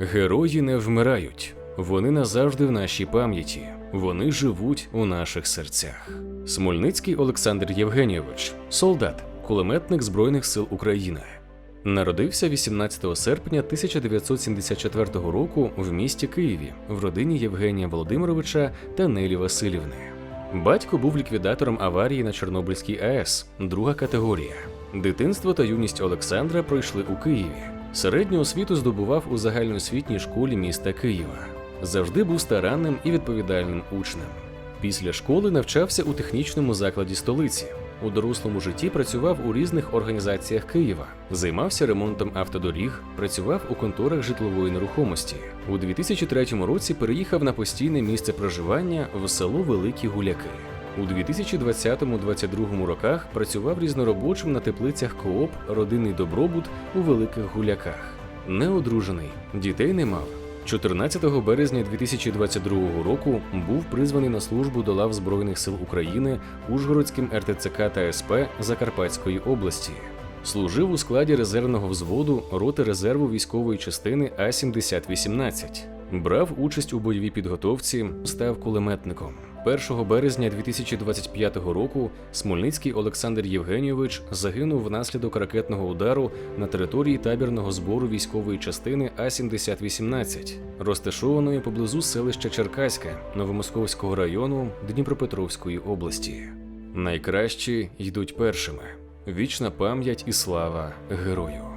Герої не вмирають, вони назавжди в нашій пам'яті, вони живуть у наших серцях. Смольницький Олександр Євгенійович, солдат, кулеметник Збройних сил України. Народився 18 серпня 1974 року в місті Києві в родині Євгенія Володимировича та Нелі Васильівни. Батько був ліквідатором аварії на Чорнобильській АЕС, друга категорія. Дитинство та юність Олександра пройшли у Києві. Середню освіту здобував у загальноосвітній школі міста Києва. Завжди був старанним і відповідальним учнем. Після школи навчався у технічному закладі столиці. У дорослому житті працював у різних організаціях Києва, займався ремонтом автодоріг, працював у конторах житлової нерухомості. У 2003 році переїхав на постійне місце проживання в село Великі Гуляки. У 2020-2022 роках працював різноробочим на теплицях Кооп Родинний добробут у Великих Гуляках. Неодружений, дітей не мав. 14 березня 2022 року був призваний на службу до лав Збройних сил України Ужгородським РТЦК та СП Закарпатської області. Служив у складі резервного взводу роти резерву військової частини А-7018. Брав участь у бойовій підготовці, став кулеметником. 1 березня 2025 року Смольницький Олександр Євгенійович загинув внаслідок ракетного удару на території табірного збору військової частини А-7018, розташованої поблизу селища Черкаська Новомосковського району Дніпропетровської області. Найкращі йдуть першими. Вічна пам'ять і слава герою.